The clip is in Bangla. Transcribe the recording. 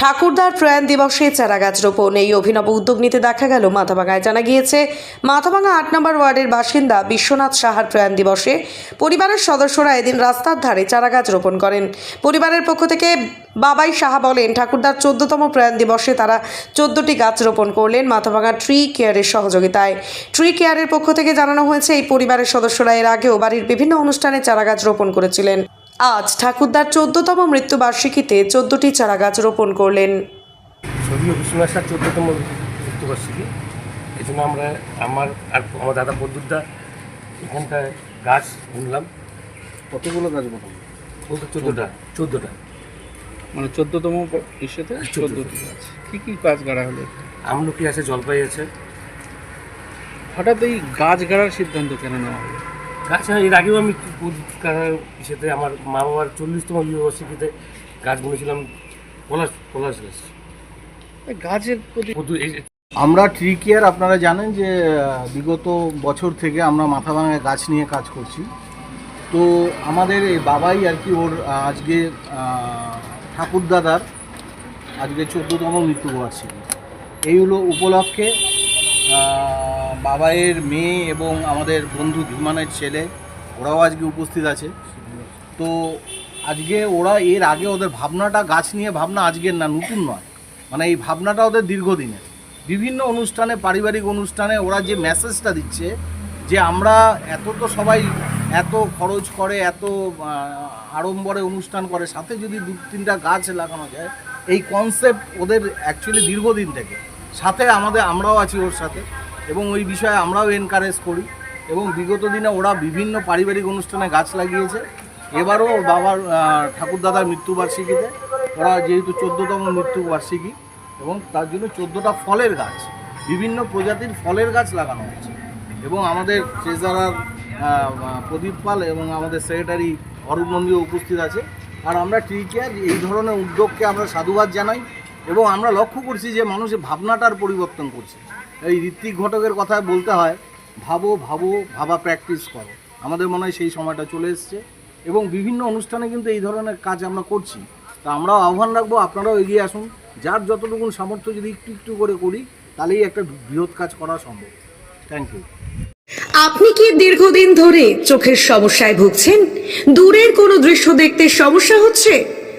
ঠাকুরদার প্রয়াণ দিবসে চারাগাছ রোপণ এই অভিনব উদ্যোগ নিতে দেখা গেল মাথাভাঙায়। জানা গিয়েছে, মাথাভাঙা আট নম্বর ওয়ার্ডের বাসিন্দা বিশ্বনাথ সাহার প্রয়াণ দিবসে পরিবারের সদস্যরা এদিন রাস্তার ধারে চারাগাছ রোপণ করেন। পরিবারের পক্ষ থেকে বাবাই সাহা বলেন, ঠাকুরদার চোদ্দতম প্রয়াণ দিবসে তারা চোদ্দটি গাছ রোপণ করলেন মাথাভাঙা ট্রি কেয়ারের সহযোগিতায়। ট্রি কেয়ারের পক্ষ থেকে জানানো হয়েছে, এই পরিবারের সদস্যরা এর আগেও বাড়ির বিভিন্ন অনুষ্ঠানে চারাগাছ রোপণ করেছিলেন। আজ ঠাকুরদার চোদ্দতম মৃত্যুবার্ষিকীতে চোদ্দটি চারাগাছ রোপণ করলেন। বিশ্বনাথ চোদ্দতম মৃত্যুবার্ষিকী। এই জন্য আমরা আমার আর আমার দাদা বন্ধুরদা এখানটায় গাছ বুনলাম। কতগুলো গাছ বসাবো বলতে চোদ্দোটা। চোদ্দোটা। মানে চোদ্দতম ইস্যুতে চোদ্দটি গাছ। কী কী গাছ গাড়া হলো? আমলকি আছে জলপাই আছে। হঠাৎ এই গাছ গাড়ার সিদ্ধান্ত কেন নেওয়া হলো? গাছ এর আগেও আমি ইসেতে আমার মা বাবার চল্লিশতম বিবাহবার্ষিকীতে গাছ বুনেছিলাম পলাশ পলাশ গাছ। এই গাছের প্রতি আমরা ট্রি কেয়ার আপনারা জানেন যে বিগত বছর থেকে আমরা মাথা ভাঙায় গাছ নিয়ে কাজ করছি। তো আমাদের এই বাবাই আর কি ওর আজকে আহ, ঠাকুরদাদার আজকে চোদ্দোতম মৃত্যুবার্ষিকী। এই হলো উপলক্ষে বাবাইয়ের মেয়ে এবং আমাদের বন্ধু ধীমানের ছেলে, ওরাও আজকে উপস্থিত আছে। তো আজকে ওরা এর আগে ওদের ভাবনাটা, গাছ নিয়ে ভাবনা আজকের না, নতুন নয়। মানে এই ভাবনাটা ওদের দীর্ঘদিনের। বিভিন্ন অনুষ্ঠানে, পারিবারিক অনুষ্ঠানে ওরা যে মেসেজটা দিচ্ছে, যে আমরা এত তো সবাই এত খরচ করে, এত আড়ম্বরে অনুষ্ঠান করে, সাথে যদি দু তিনটা গাছ লাগানো যায়, এই কনসেপ্ট ওদের অ্যাকচুয়ালি দীর্ঘদিন থেকে। সাথে আমাদের, আমরাও আছি ওর সাথে। এবং ওই বিষয়ে আমরাও এনকারেজ করি। এবং বিগত দিনে ওরা বিভিন্ন পারিবারিক অনুষ্ঠানে গাছ লাগিয়েছে। এবারও বাবার ঠাকুরদাদার মৃত্যুবার্ষিকীতে ওরা যেহেতু চোদ্দোতম মৃত্যুবার্ষিকী এবং তার জন্য চোদ্দোটা ফলের গাছ, বিভিন্ন প্রজাতির ফলের গাছ লাগানো হয়েছে। এবং আমাদের ট্রেজারার প্রদীপ পাল এবং আমাদের সেক্রেটারি অরূপ নন্দীও উপস্থিত আছে। আর আমরা ট্রি কেয়ার এই ধরনের উদ্যোগকে আমরা সাধুবাদ জানাই। এবং আমরা লক্ষ্য করছি যে মানুষের ভাবনাটার পরিবর্তন করছে। এই ঋত্বিক ঘটকের কথা বলতে হয়, ভাবো ভাবো, ভাবা প্র্যাকটিস করো। আমাদের মনে হয় সেই সময়টা চলে এসছে এবং বিভিন্ন অনুষ্ঠানে কিন্তু এই ধরনের কাজ আমরা করছি। তা আমরাও আহ্বান রাখব, আপনারাও এগিয়ে আসুন। যার যতটুকু সামর্থ্য যদি একটু একটু করে করি, তাহলেই একটা বৃহৎ কাজ করা সম্ভব। থ্যাংক ইউ আপনি কি দীর্ঘদিন ধরে চোখের সমস্যায় ভুগছেন? দূরের কোনো দৃশ্য দেখতে সমস্যা হচ্ছে?